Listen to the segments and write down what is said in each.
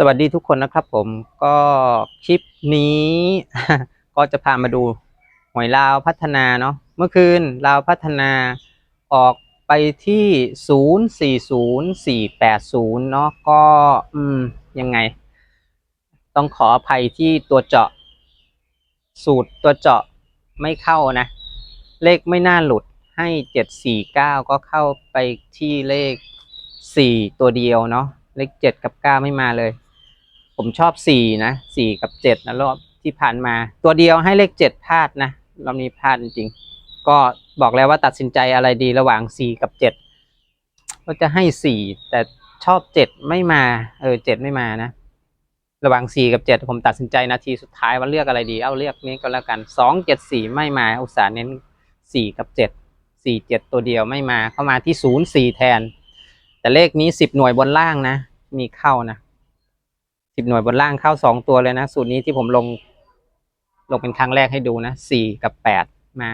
สวัสดีทุกคนนะครับผมก็คลิปนี้ ก็จะพามาดูหวยลาวพัฒนาเนาะเมื่อคืนลาวพัฒนาออกไปที่ศูนย์สี่ศูนย์สี่แปดศูนย์เนาะก็อืมยังไง ต้องขออภัยที่ตัวเจาะ สูตรตัวเจาะไม่เข้านะ เลขไม่น่าหลุดให้เจ็ดสี่เก้าก็เข้าไปที่เลขสี่ตัวเดียวเนาะเลขเจ็ดกับเก้าไม่มาเลย ผมชอบสี่นะสี่กับเจ็ดนะรอบที่ผ่านมา ตัวเดียวให้เลขเจ็ดพลาดนะรอบนี้พลาดจริงๆก็บอกแล้วว่าตัดสินใจอะไรดีระหว่างสี่กับเจ็ดก็จะให้สี่แต่ชอบเจ็ดไม่มา เออเจ็ดไม่มานะ ระหว่างสี่กับเจ็ดผมตัดสินใจนาทีสุดท้ายว่าเลือกอะไรดี เอาเลือกนี้ก็แล้วกันสองเจ็ดสี่ไม่มาอุตส่าห์เน้นสี่กับเจ็ดสี่เจ็ดตัวเดียวไม่มาเข้ามาที่ศูนย์สี่แทน แต่เลขนี้สิบหน่วยบนล่างนะ มีเข้านะ สิบหน่วยบนล่างเข้าสองตัวเลยนะ สูตรนี้ที่ผมลง ลงเป็นครั้งแรกให้ดูนะสี่กับแปดมา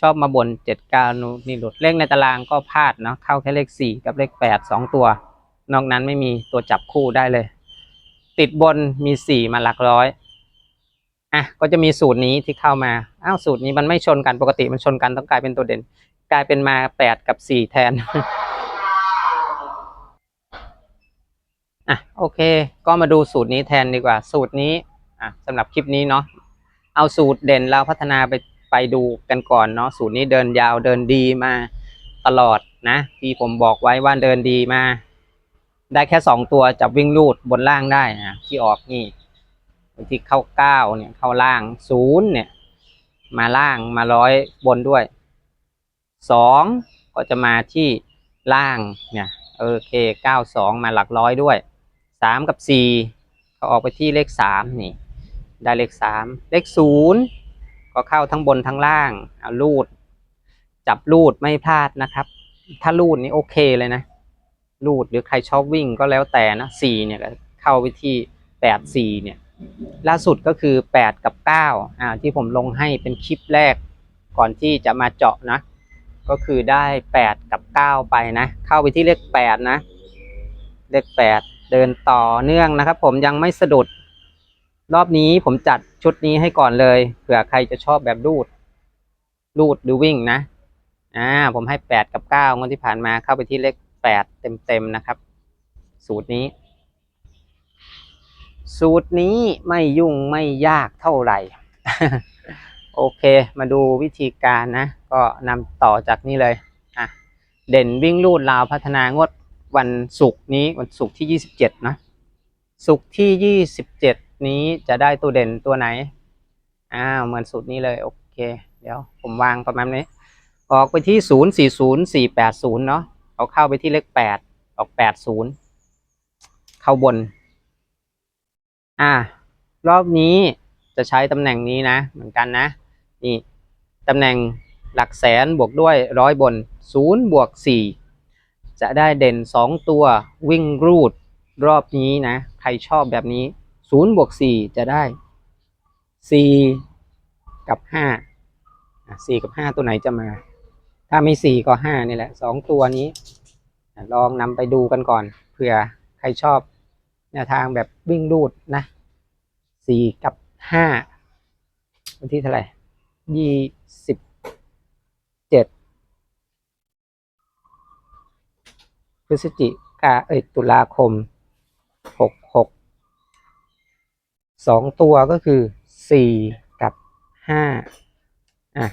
ชอบมาบนเจ็ดเก้านี่หลุดเลขในตารางก็พลาดเนาะเข้าแค่เลขสี่กับเลขแปดสองตัว นอกนั้นไม่มีตัวจับคู่ได้เลย ติดบนมีสี่มาหลักร้อยอะก็จะมีสูตรนี้ที่เข้ามาอ้าวสูตรนี้มันไม่ชนกันปกติมันชนกันต้องกลายเป็นตัวเด่น กลายเป็นมาแปดกับสี่แทน อะโอเค ก็มาดูสูตรนี้แทนดีกว่า สูตรนี้อะสำหรับคลิปนี้เนาะเอาสูตรเด่นเราพัฒนาไปไปดูกันก่อนเนาะสูตรนี้เดินยาวเดินดีมาตลอดนะที่ผมบอกไว้ว่าเดินดีมา ได้แค่สองตัวจับวิ่งลูดบนล่างได้นะที่ออกนี่ที่เข้าเก้าเนี่ยเข้าล่างศูนย์เนี่ย มาล่างมาร้อยบนด้วยสองก็จะมาที่ล่างเนี่ยโอเคเก้าสองมาหลักร้อยด้วย สามกับสี่เขาออกไปที่เลขสามนี่ ได้เลขสามเลขศูนย์ก็เข้าทั้งบนทั้งล่างเอาลูด จับลูดไม่พลาดนะครับ ถ้าลูดนี่โอเคเลยนะ ลูดหรือใครชอบวิ่งก็แล้วแต่นะสี่เนี่ยเข้าไปที่แปดสี่เนี่ยล่าสุดก็คือแปดกับเก้าอ่าที่ผมลงให้เป็นคลิปแรกก่อนที่จะมาเจาะนะ ก็คือได้แปดกับเก้าไปนะ เข้าไปที่เลขแปดนะ เลขแปด เดินต่อเนื่องนะครับ ผมยังไม่สะดุด รอบนี้ผมจัดชุดนี้ให้ก่อนเลยเผื่อใครจะชอบแบบลูดลูดหรือวิ่งนะอ่าผมให้แปดกับเก้างวดที่ผ่านมาเข้าไปที่เลขแปดเต็มๆนะครับ สูตรนี้ สูตรนี้ไม่ยุ่งไม่ยากเท่าไหร่โอเค มาดูวิธีการนะ ก็นำต่อจากนี้เลย อะ เด่นวิ่งลูดลาวพัฒนางวด วันศุกร์นี้วันศุกร์ที่ยี่สิบเจ็ดนะศุกร์ที่ยี่สิบเจ็ดนี้จะได้ตัวเด่นตัวไหนอ้าวเหมือนสูตรนี้เลย โอเค เดี๋ยวผมวางประมาณนี้ ออกไปที่ศูนย์สี่ศูนย์สี่แปดศูนย์เนาะเอาเข้าไปที่เลขแปดออกแปดศูนย์เข้าบน อ่ารอบนี้จะใช้ตำแหน่งนี้นะ เหมือนกันนะ นี่ตำแหน่งหลักแสนบวกด้วยร้อยบนศูนย์บวกสี่ จะได้เด่น 2 ตัววิ่งรูดรอบนี้นะ ใครชอบแบบนี้0บวก4จะได้ 4 กับ5 4 กับ 5 ตัวไหนจะมา ถ้าไม่ 4 ก็ 5 นี่แหละ 2 ตัวนี้ ลองนำไปดูกันก่อนเผื่อใครชอบแนวทางแบบวิ่งรูดนะ 4 กับ 5 วันที่เท่าไหร่นี่สิบ พฤศจิกาเอยตุลาคมหกหกสองตัวก็คือสี่กับห้าอะ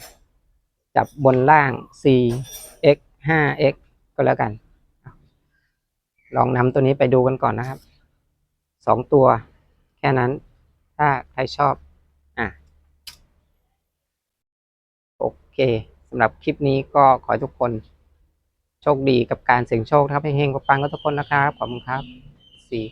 จับบนล่าง 4x 5x ก็แล้วกัน ลองนำตัวนี้ไปดูกันก่อนนะครับ สองตัว แค่นั้น ถ้าใครชอบ อะ โอเคสำหรับคลิปนี้ก็ขอให้ทุกคน โชคดีกับการเสี่ยงโชคนะครับเฮงๆปังๆก็ทุกคนนะครับขอบคุณครับสี่